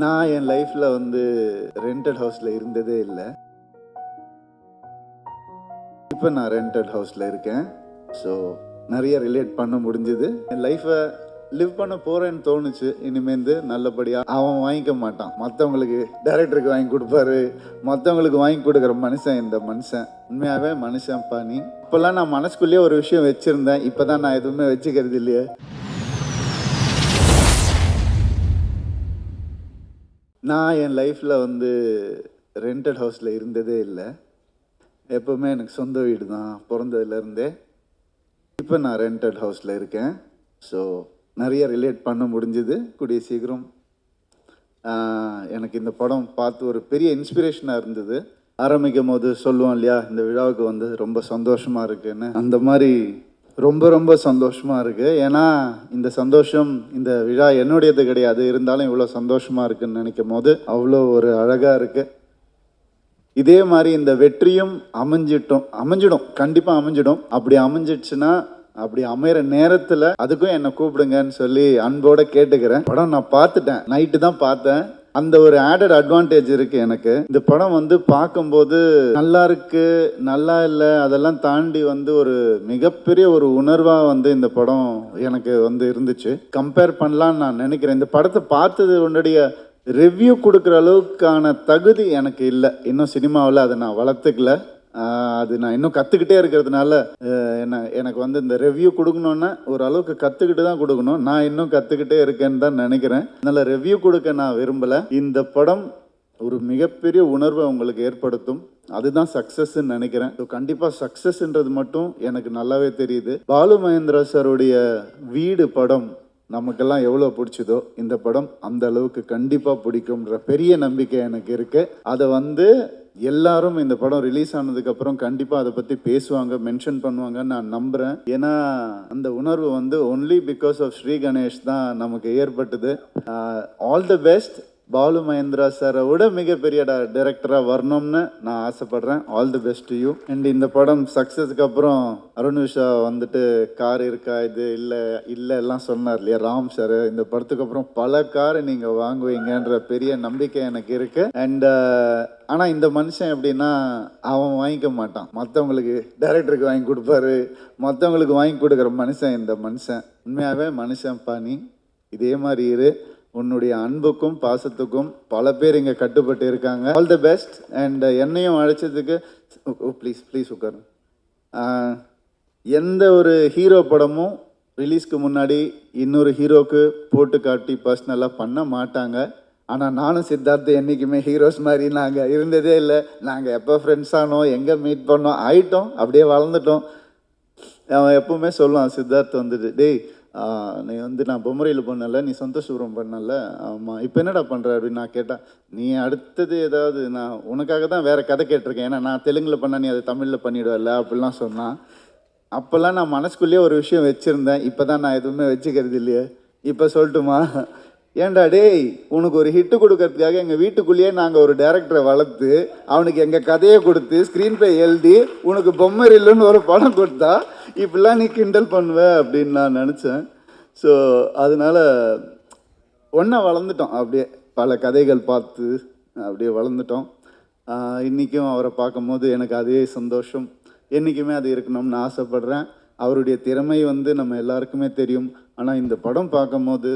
நான் என் லைஃப்பில் வந்து ரெண்டட் ஹவுஸில் இருந்ததே இல்லை. இப்போ நான் ரெண்டட் ஹவுஸில் இருக்கேன். ஸோ நிறைய ரிலேட் பண்ண முடிஞ்சுது. என் லைஃப்பை லிவ் பண்ண போகிறேன்னு தோணுச்சு. இனிமேந்து நல்லபடியாக அவன் வாங்கிக்க மாட்டான். மற்றவங்களுக்கு டேரக்டருக்கு வாங்கி கொடுப்பாரு. மற்றவங்களுக்கு வாங்கி கொடுக்குற மனுஷன் இந்த மனுஷன். உண்மையாகவே மனுஷன் நீ. இப்போல்லாம் நான் மனசுக்குள்ளேயே ஒரு விஷயம் வச்சுருந்தேன். இப்போ தான் நான் எதுவுமே வச்சுக்கிறது இல்லையே. நான் என் லைஃப்பில் வந்து ரெண்டட் ஹவுஸில் இருந்ததே இல்லை. எப்போவுமே எனக்கு சொந்த வீடு தான் பிறந்ததுலேருந்தே இப்போ நான் ரெண்டட் ஹவுஸில் இருக்கேன். ஸோ நிறைய ரிலேட் பண்ண முடிஞ்சது. கூடிய சீக்கிரம் எனக்கு இந்த படம் பார்த்து ஒரு பெரிய இன்ஸ்பிரேஷனாக இருந்தது. ஆரம்பிக்கும் போது சொல்லுவோம் இல்லையா இந்த விழாவுக்கு வந்து ரொம்ப சந்தோஷமாக இருக்குன்னு. அந்த மாதிரி ரொம்ப ரொம்ப சந்தோஷமாக இருக்குது ஏன்னா இந்த சந்தோஷம் இந்த விழா என்னுடையது கிடையாது. இருந்தாலும் இவ்வளோ சந்தோஷமாக இருக்குன்னு நினைக்கும் போது அவ்வளோ ஒரு அழகாக இருக்குது இதே மாதிரி இந்த வெற்றியும் அமைஞ்சிட்டோம் அமைஞ்சிடும். கண்டிப்பாக அமைஞ்சிடும். அப்படி அமைஞ்சிடுச்சுன்னா அப்படி அமையிற நேரத்தில் அதுக்கும் என்னை கூப்பிடுங்கன்னு சொல்லி அன்போட கேட்டுக்கிறேன். படம் நான் பார்த்துட்டேன். நைட்டு தான் பார்த்தேன். அந்த ஒரு ஆடட் அட்வான்டேஜ் இருக்கு எனக்கு. இந்த படம் வந்து பார்க்கும்போது நல்லா இருக்கு நல்லா இல்லை அதெல்லாம் தாண்டி வந்து ஒரு மிகப்பெரிய ஒரு உணர்வாக வந்து இந்த படம் எனக்கு வந்து இருந்துச்சு. கம்பேர் பண்ணலான்னு நான் நினைக்கிறேன். இந்த படத்தை பார்த்தது உன்னுடைய ரிவ்யூ கொடுக்குற அளவுக்கான தகுதி எனக்கு இல்லை. இன்னும் சினிமாவில் அதை நான் வளர்த்துக்கல. அது நான் இன்னும் கற்றுக்கிட்டே இருக்கிறதுனால என்ன எனக்கு வந்து இந்த ரிவ்யூ கொடுக்கணுன்னா ஓரளவுக்கு கற்றுக்கிட்டு தான் கொடுக்கணும். நான் இன்னும் கற்றுக்கிட்டே இருக்கேன்னு தான் நினைக்கிறேன். அதனால் ரிவ்யூ கொடுக்க நான் விரும்பலை. இந்த படம் ஒரு மிகப்பெரிய உணர்வை உங்களுக்கு ஏற்படுத்தும். அதுதான் சக்ஸஸ்ன்னு நினைக்கிறேன். ஸோ கண்டிப்பாக சக்ஸஸ்ன்றது மட்டும் எனக்கு நல்லாவே தெரியுது. பாலு மகேந்திரா சாருடைய வீடு படம் நமக்கெல்லாம் எவ்வளோ பிடிச்சதோ இந்த படம் அந்த அளவுக்கு கண்டிப்பாக பிடிக்கும்ன்ற பெரிய நம்பிக்கை எனக்கு இருக்குது அதை வந்து எல்லாரும் இந்த படம் ரிலீஸ் ஆனதுக்கப்புறம் கண்டிப்பாக அதை பற்றி பேசுவாங்க மென்ஷன் பண்ணுவாங்கன்னு நான் நம்புகிறேன் ஏன்னா அந்த உணர்வு வந்து only because of Shri Ganesh தான் நமக்கு ஏற்பட்டது. All the best Balu Mahendra சாரை விட மிகப்பெரிய டைரக்டராக வரணும்னு நான் ஆசைப்படுறேன். All the best you and இந்த படம் சக்ஸஸ்க்கு அப்புறம் அருண் விஷா வந்துட்டு கார் இருக்கா இது இல்லை இல்லை எல்லாம் சொன்னார் இல்லையா? ராம் சார் இந்த படத்துக்கு அப்புறம் பல கார் நீங்கள் வாங்குவீங்கன்ற பெரிய நம்பிக்கை எனக்கு இருக்கு. அண்ட் ஆனால் இந்த மனுஷன் எப்படின்னா அவன் வாங்கிக்க மாட்டான். மற்றவங்களுக்கு டைரக்டருக்கு வாங்கி கொடுப்பாரு. மற்றவங்களுக்கு வாங்கி கொடுக்குற மனுஷன் இந்த மனுஷன். உண்மையாகவே மனுஷன் பாணி இதே மாதிரி இரு. உன்னுடைய அன்புக்கும் பாசத்துக்கும் பல பேர் இங்கே கட்டுப்பட்டு இருக்காங்க. ஆல் த பெஸ்ட் அண்ட் என்னையும் அழைச்சதுக்கு ஓ ப்ளீஸ் ப்ளீஸ் உட்காரு எந்த ஒரு ஹீரோ படமும் ரிலீஸ்க்கு முன்னாடி இன்னொரு ஹீரோக்கு போட்டு காட்டி பர்சனலாக பண்ண மாட்டாங்க. ஆனால் நானும் சித்தார்த்து என்றைக்குமே ஹீரோஸ் மாதிரி நாங்கள் இருந்ததே இல்லை. நாங்கள் எப்போ ஃப்ரெண்ட்ஸ் ஆனோம் எங்கே மீட் பண்ணோம் ஆயிட்டோம் அப்படியே வளர்ந்துட்டோம். அவன் எப்பவுமே சொல்லுவான் சித்தார்த் வந்துட்டு டேய் நீ வந்து நான் பொம்மரையில் பண்ணல நீ சந்தோஷபுரம் பண்ணல. ஆமாம் இப்போ என்னடா பண்ணுற அப்படின்னு நான் கேட்டேன் நீ அடுத்தது ஏதாவது நான் உனக்காக தான் வேறு கதை கேட்டிருக்கேன். ஏன்னா நான் தெலுங்கில் பண்ண நீ அதை தமிழில் பண்ணிவிடுவல அப்படிலாம் சொன்னான் அப்போல்லாம் நான் மனசுக்குள்ளேயே ஒரு விஷயம் வச்சுருந்தேன். இப்போ தான் நான் எதுவுமே வச்சுக்கிறது இல்லையே. இப்போ சொல்லட்டுமா? ஏன்டா டேய் உனக்கு ஒரு ஹிட்டு கொடுக்கறதுக்காக எங்கள் வீட்டுக்குள்ளேயே நாங்கள் ஒரு டேரக்டரை வளர்த்து அவனுக்கு எங்கள் கதையை கொடுத்து ஸ்க்ரீன் ப்ளே எழுதி உனக்கு பொம்மரில்லுன்னு ஒரு படம் கொடுத்தா இப்படிலாம் நீ கிண்டல் பண்ணுவ அப்படின்னு நான் நினச்சேன். ஸோ அதனால ஒன்றா வளர்ந்துட்டோம். அப்படியே பல கதைகள் பார்த்து அப்படியே வளர்ந்துட்டோம். இன்றைக்கும் அவரை பார்க்கும்போது எனக்கு அதே சந்தோஷம். என்றைக்குமே அது இருக்கணும்னு ஆசைப்படுறேன். அவருடைய திறமை வந்து நம்ம எல்லாருக்குமே தெரியும். ஆனால் இந்த படம் பார்க்கும்போது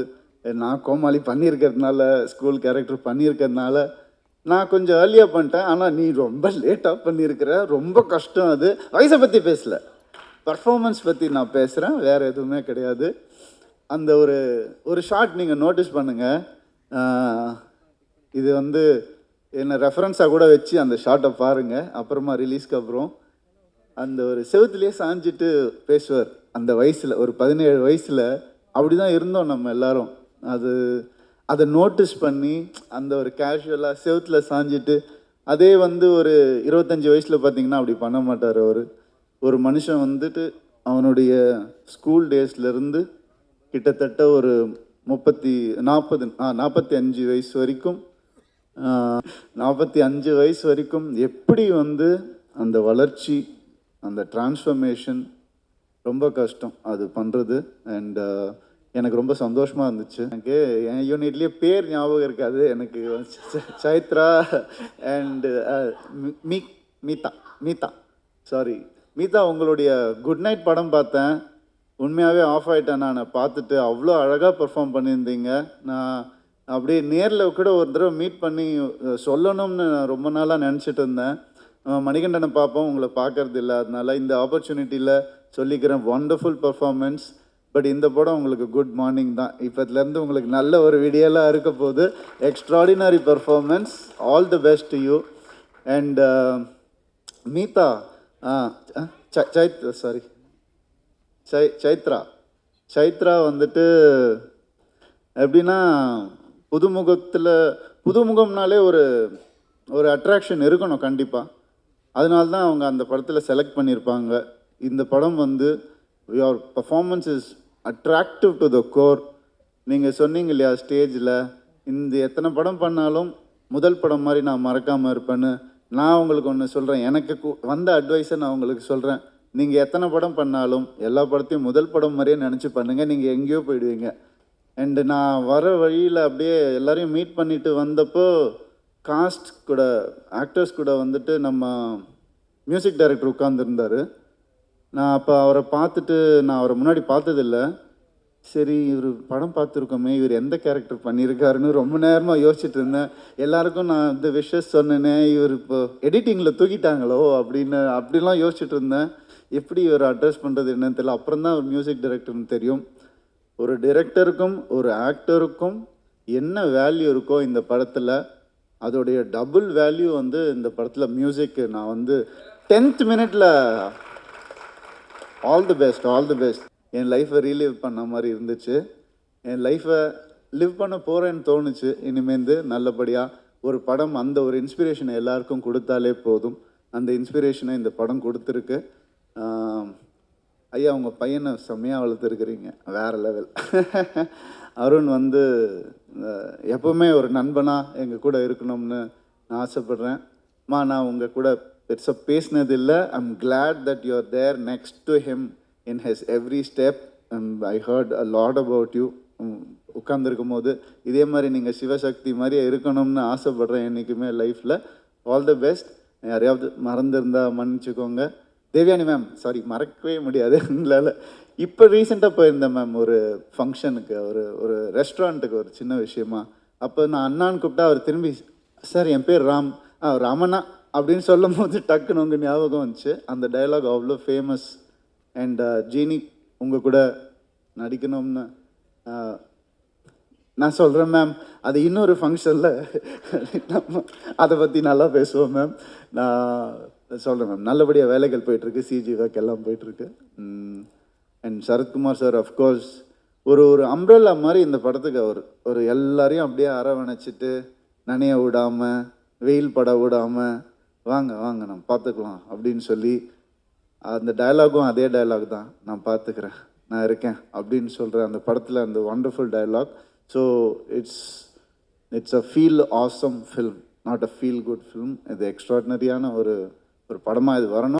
நான் கோமாளி பண்ணியிருக்கிறதுனால ஸ்கூல் கேரக்டர் பண்ணியிருக்கிறதுனால நான் கொஞ்சம் ஏர்லியாக பண்ணிட்டேன். ஆனால் நீ ரொம்ப லேட்டாக பண்ணியிருக்கிற. ரொம்ப கஷ்டம் அது. வயசை பற்றி பேசல. பர்ஃபார்மன்ஸ் பற்றி நான் பேசுகிறேன் வேறு எதுவுமே கிடையாது. அந்த ஒரு ஒரு ஷார்ட் நீங்கள் நோட்டீஸ் பண்ணுங்கள் இது வந்து என்னை ரெஃபரன்ஸாக கூட வச்சு அந்த ஷார்ட்டை பாருங்கள் அப்புறமா ரிலீஸ்க்கு அப்புறம் அந்த ஒரு செவுத்துலேயே சாஞ்சிட்டு பேசுவார். அந்த வயசில் ஒரு பதினேழு வயசில். அப்படி தான் இருந்தோம் நம்ம எல்லாரும். அது அதை நோட்டீஸ் பண்ணி அந்த ஒரு கேஷுவலாக செவுத்தில் சாஞ்சிட்டு அதே வந்து ஒரு இருபத்தஞ்சி வயசில் பார்த்தீங்கன்னா அப்படி பண்ண மாட்டார் அவர். ஒரு மனுஷன் வந்துட்டு அவனுடைய ஸ்கூல் டேஸ்லேருந்து கிட்டத்தட்ட ஒரு முப்பத்தி நாற்பது ஆ நாற்பத்தி அஞ்சு வயசு வரைக்கும் நாற்பத்தி அஞ்சு வயசு வரைக்கும் எப்படி வந்து அந்த வளர்ச்சி அந்த டிரான்ஸ்ஃபர்மேஷன் ரொம்ப கஷ்டம் அது பண்ணுறது அண்ட் எனக்கு ரொம்ப சந்தோஷமாக இருந்துச்சு. எனக்கு என் யூனிட்லேயே பேர் ஞாபகம் இருக்காது. எனக்கு சைத்ரா அண்டு மீ மீதா மீதா. சாரி மீதா உங்களுடைய குட் நைட் படம் பார்த்தேன். உண்மையாகவே ஆஃப் ஆகிட்டேன் நான். பார்த்துட்டு அவ்வளோ அழகாக பெர்ஃபார்ம் பண்ணியிருந்தீங்க. நான் அப்படியே நேரில் கூட ஒரு தடவை மீட் பண்ணி சொல்லணும்னு நான் ரொம்ப நாளாக நினச்சிட்டு இருந்தேன். மணிகண்டனை பார்ப்போம். உங்களை பார்க்கறது இல்லை. அதனால இந்த ஆப்பர்ச்சுனிட்டியில் சொல்லிக்கிறேன். ஒண்டர்ஃபுல் பர்ஃபார்மன்ஸ் பட் இந்த படம் உங்களுக்கு குட் மார்னிங் தான். இப்போத்துலேருந்து உங்களுக்கு நல்ல ஒரு வீடியோலாம் இருக்க போகுது extraordinary performance all the best to you and Meetha ah Sait sorry சை சைத்ரா சைத்ரா வந்துட்டு எப்படின்னா புதுமுகத்தில் புதுமுகம்னாலே ஒரு ஒரு அட்ராக்ஷன் இருக்கணும் கண்டிப்பாக அதனால தான் அவங்க அந்த படத்தில் செலக்ட் பண்ணியிருப்பாங்க இந்த படம் வந்து your performance is attractive to the core நீங்கள் சொன்னீங்க இல்லையா ஸ்டேஜில் இந்த எத்தனை படம் பண்ணாலும் முதல் படம் மாதிரி நான் மறக்காமல் இருப்பேன்னு நான் உங்களுக்கு ஒன்று சொல்கிறேன் எனக்கு வந்த அட்வைஸை நான் உங்களுக்கு சொல்கிறேன் நீங்கள் எத்தனை படம் பண்ணாலும் எல்லா படத்தையும் முதல் படம் மாதிரியே நினச்சி பண்ணுங்கள் நீங்கள் எங்கேயோ போயிடுவீங்க. அண்டு நான் வர வழியில் அப்படியே எல்லோரையும் மீட் பண்ணிட்டு வந்தப்போ காஸ்ட் கூட ஆக்டர்ஸ் கூட வந்துட்டு நம்ம மியூசிக் டைரக்டர் உட்காந்துருந்தாரு நான் அப்போ அவரை பார்த்துட்டு நான் அவரை முன்னாடி பார்த்ததில்ல. சரி இவர் படம் பார்த்துருக்கோமே இவர் எந்த கேரக்டர் பண்ணியிருக்காருன்னு ரொம்ப நேரமாக யோசிச்சுட்டு இருந்தேன். எல்லாருக்கும் நான் இந்த விஷஸ் சொன்னேனே இவர் இப்போ எடிட்டிங்கில் தூக்கிட்டாங்களோ அப்படின்னு அப்படிலாம் யோசிச்சுட்டு இருந்தேன். எப்படி இவர் அட்ரஸ் பண்ணுறது என்னன்னு தெரியல. அப்புறம் தான் அவர் மியூசிக் டைரக்டர்னு தெரியும். ஒரு டிரெக்டருக்கும் ஒரு ஆக்டருக்கும் என்ன வேல்யூ இருக்கோ இந்த படத்தில் அதோடைய டபுள் வேல்யூ வந்து இந்த படத்தில் மியூசிக்கு நான் வந்து டென்த் மினிட்ல all the best all the best என் லைஃப்பை ரீலிவ் பண்ண மாதிரி இருந்துச்சு. என் லைஃப்பை லிவ் பண்ண போகிறேன்னு தோணுச்சு. இனிமேந்து நல்லபடியாக ஒரு படம் அந்த ஒரு இன்ஸ்பிரேஷனை எல்லாருக்கும் கொடுத்தாலே போதும். அந்த இன்ஸ்பிரேஷனை இந்த படம் கொடுத்துருக்கு. ஐயா உங்கள் பையனை செம்மையாக வளர்த்துருக்குறீங்க. வேறு லெவல் அருண் வந்து எப்போவுமே எப்பவுமே ஒரு நண்பனாக எங்கள் கூட இருக்கணும்னு நான் ஆசைப்பட்றேன். மா நான் உங்கள் கூட பெருசாக பேசினதில்லை I'm glad that you are there next to him in his every step I heard a lot about you உட்காந்துருக்கும் போது இதே மாதிரி நீங்கள் சிவசக்தி மாதிரியே இருக்கணும்னு ஆசைப்பட்றேன் என்றைக்குமே லைஃப்பில் ஆல் த பெஸ்ட் யாரையாவது மறந்துருந்தா மன்னிச்சுக்கோங்க. தேவியானி மேம் சாரி மறக்கவே முடியாது. இல்லை இப்போ ரீசெண்டாக போயிருந்தேன் மேம் ஒரு ஃபங்க்ஷனுக்கு ஒரு ஒரு ரெஸ்டாரண்ட்டுக்கு ஒரு சின்ன விஷயமா. அப்போ நான் அண்ணான்னு கூப்பிட்டா அவர் திரும்பி சார் என் பேர் ராம். ஆ ராமண்ணா. அப்படின்னு சொல்லும் போது டக்குன்னு உங்கள் ஞாபகம் வந்துச்சு. அந்த டயலாக் அவ்வளோ ஃபேமஸ் அண்ட் ஜீனி உங்கள் கூட நடிக்கணும்னு uh, நான் சொல்கிறேன் மேம் அது இன்னொரு ஃபங்க்ஷனில் நம்ம அதை பற்றி நல்லா பேசுவோம் மேம் நான் சொல்கிறேன் மேம் நல்லபடியாக வேலைகள் போயிட்டுருக்கு. சிஜி ஒர்க் எல்லாம் போயிட்டுருக்கு. அண்ட் சரத்குமார் சார் அஃப்கோர்ஸ் ஒரு ஒரு அம்ப்ரெல்லா மாதிரி இந்த படத்துக்கு அவர். ஒரு எல்லாரையும் அப்படியே அரவணைச்சிட்டு நனைய விடாமல் வெயில் பட விடாமல் வாங்க வாங்க நம்ம பார்த்துக்கலாம் அப்படின்னு சொல்லி அந்த டயலாகும் அதே டயலாக் தான். நான் பார்த்துக்கிறேன். நான் இருக்கேன் அப்படின்னு சொல்கிற அந்த படத்தில் அந்த wonderful dialogue so it's it's a feel awesome film not a feel good film இது எக்ஸ்ட்ராடினரியான ஒரு ஒரு படமாக இது வரணும்.